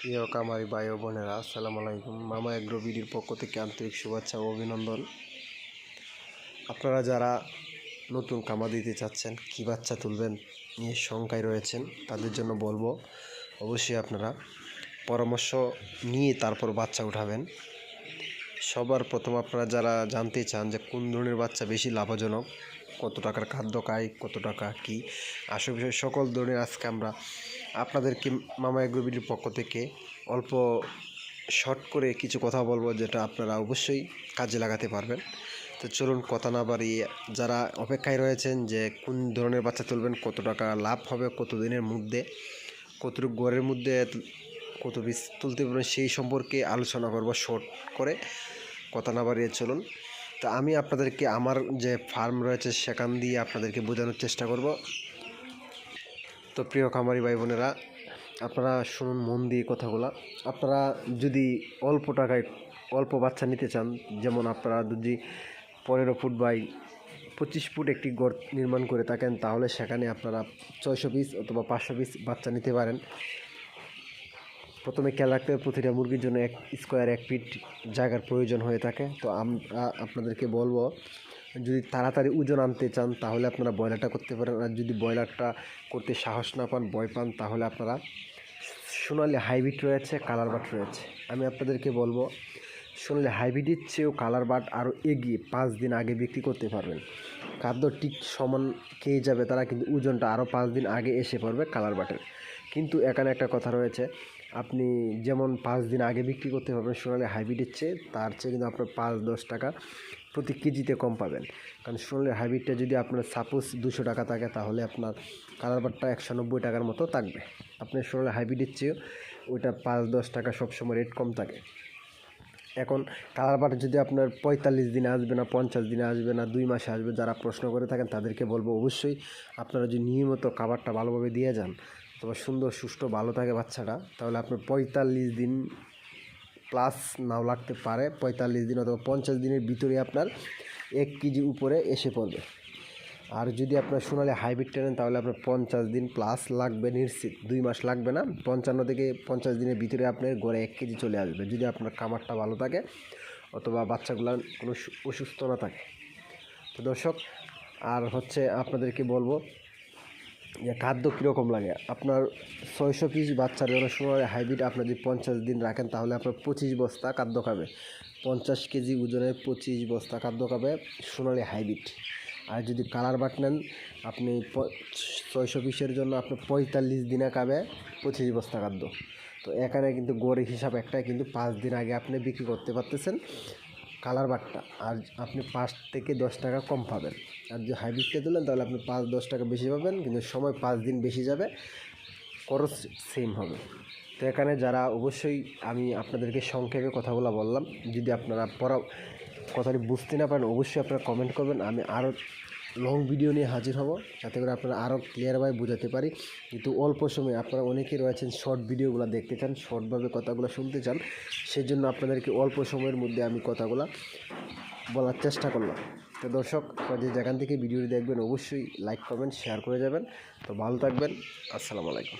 প্রিয় কামারি ভাই ও বোনেরা, আসসালামু আলাইকুম। মামা এগ্রো বিডির পক্ষ থেকে আন্তরিক শুভেচ্ছা ও অভিনন্দন। আপনারা যারা নতুন কামা দিতে চাচ্ছেন, কী বাচ্চা তুলবেন নিয়ে শঙ্কায় রয়েছেন, তাদের জন্য বলব, অবশ্যই আপনারা পরামর্শ নিয়ে তারপর বাচ্চা উঠাবেন। সবার প্রথম আপনারা যারা জানতে চান যে কোন ধরনের বাচ্চা বেশি লাভজনক, কত টাকার খাদ্য খায়, কত টাকা কি, আসল বিষয় সকল ধরনের আজকে আমরা আপনাদেরকে মামা এগ্রোবিডির পক্ষ থেকে অল্প শর্ট করে কিছু কথা বলব যেটা আপনারা অবশ্যই কাজে লাগাতে পারবেন। তো চলুন কথা না বাড়িয়ে যারা অপেক্ষায় রয়েছেন যে কোন ধরনের বাচ্চা তুলবেন, কত টাকা লাভ হবে কত দিনের মধ্যে, কতটুকু গড়ের মধ্যে কত বীজ তুলতে পারবেন সেই সম্পর্কে আলোচনা করব শর্ট করে। কথা না বাড়িয়ে চলুন। তা আমি আপনাদেরকে আমার যে ফার্ম রয়েছে, সেখান দিয়ে আপনাদেরকে বোঝানোর চেষ্টা করব। তো প্রিয় খামারি ভাই বোনেরা, আপনারা শুনুন মন দিয়ে কথাগুলো। আপনারা যদি অল্প টাকায় অল্প বাচ্চা নিতে চান, যেমন আপনারা যদি পনেরো ফুট বাই পঁচিশ ফুট একটি গড় নির্মাণ করে থাকেন, তাহলে সেখানে আপনারা ছয়শো পিস অথবা পাঁচশো পিস বাচ্চা নিতে পারেন। প্রথমে খেয়াল রাখতে হবে প্রতিটা মুরগির জন্য এক স্কোয়ার এক ফিট জায়গার প্রয়োজন হয়ে থাকে। তো আমরা আপনাদেরকে বলব, যদি তাড়াতাড়ি ওজন আনতে চান, তাহলে আপনারা ব্রয়লারটা করতে পারেন। আর যদি ব্রয়লারটা করতে সাহস না পান, ভয় পান, তাহলে আপনারা সোনালি হাইব্রিড রয়েছে, কালার বাট রয়েছে। আমি আপনাদেরকে বলব, সোনালি হাইব্রিডের চেয়েও কালার বাট আরও এগিয়ে পাঁচ দিন আগে বিক্রি করতে পারবেন। খাদ্য ঠিক সমান খেয়ে যাবে তারা, কিন্তু ওজনটা আরও পাঁচ দিন আগে এসে পড়বে কালার বাটের। কিন্তু এখানে একটা কথা রয়েছে আপনি যেমন পাঁচ দিন আগে বিক্রি করতে পারবেন সোনালি হাইব্রিডের চেয়ে, তার চেয়ে কিন্তু আপনার পাঁচ, দশ টাকা প্রতি কেজিতে কম পাবেন। কারণ সোনালি হাইব্রিডটা যদি আপনার সাপোজ দুশো টাকা থাকে, তাহলে আপনার কালার বাটটা একশো নব্বই টাকার মতো থাকবে। আপনার সোনালি হাইব্রিডের চেয়েও ওইটা পাঁচ, দশ টাকা সবসময় রেট কম থাকে। এখন কালার বাট যদি আপনার পঁয়তাল্লিশ দিনে আসবে না, পঞ্চাশ দিনে আসবে না, দুই মাসে আসবে, যারা প্রশ্ন করে থাকেন তাদেরকে বলব অবশ্যই আপনারা যদি নিয়মিত খাবারটা ভালোভাবে দিয়ে যান অথবা সুন্দর, সুষ্ঠু, ভালো থাকে বাচ্চাটা, তাহলে আপনার পঁয়তাল্লিশ দিন প্লাস নাও লাগতে পারে। পঁয়তাল্লিশ দিন অথবা পঞ্চাশ দিনের ভিতরে আপনার এক কেজি উপরে এসে পড়বে। আর যদি আপনার সোনালি হাইব্রিড নেন তাহলে আপনার পঞ্চাশ দিন প্লাস লাগবে নিশ্চিত। দুই মাস লাগবে না, পঞ্চান্ন থেকে পঞ্চাশ দিনের ভিতরে আপনার গড়ে এক কেজি চলে আসবে। যদি আপনার খামারটা ভালো থাকে অথবা বাচ্চাগুলো কোনো অসুস্থ না থাকে। তো দর্শক, আর হচ্ছে আপনাদেরকে বলব যে খাদ্য কীরকম লাগে? আপনার ছয়শো পিস বাচ্চার জন্য সোনালি হাইব্রিড আপনি যদি পঞ্চাশ দিন রাখেন, তাহলে আপনার পঁচিশ বস্তা খাদ্য খাবে। পঞ্চাশ কেজি ওজনের পঁচিশ বস্তা খাদ্য খাবে সোনালি হাইব্রিড। আর যদি কালার বাট নেন, আপনি ছয়শো পিসের জন্য আপনি পঁয়তাল্লিশ দিনে খাবে পঁচিশ বস্তা খাদ্য। তো এখানে কিন্তু গড় হিসাব একটাই, কিন্তু পাঁচ দিন আগে আপনি বিক্রি করতে পারতেছেন। কালার বাটটা আর আপনি পাঁচ থেকে দশ টাকা কম পাবেন। আর যদি হাইব্রিডটা তোলেন, তাহলে আপনি পাঁচ, দশ টাকা বেশি পাবেন, কিন্তু সময় পাঁচ দিন বেশি যাবে, খরচ সেম হবে। তো এখানে যারা অবশ্যই আমি আপনাদেরকে সংক্ষেপে কথাগুলো বললাম। যদি আপনারা পড়া কথাটি বুঝতে না পারেন, অবশ্যই আপনারা কমেন্ট করবেন। আমি আরও লং ভিডিও নিয়ে হাজির হব, যাতে করে আপনারা আরও ক্লিয়ারভাবে বোঝাতে পারি। কিন্তু অল্প সময়ে আপনারা অনেকে রয়েছেন শর্ট ভিডিওগুলো দেখতে চান শর্টভাবে কথাগুলো শুনতে চান, সেজন্য আপনাদেরকে অল্প সময়ের মধ্যে আমি কথাগুলো বলার চেষ্টা করলাম। তো দর্শক যে যেখান থেকে ভিডিওটি দেখবেন, অবশ্যই লাইক কমেন্ট শেয়ার করে যাবেন। তো ভালো থাকবেন, আসসালামু আলাইকুম।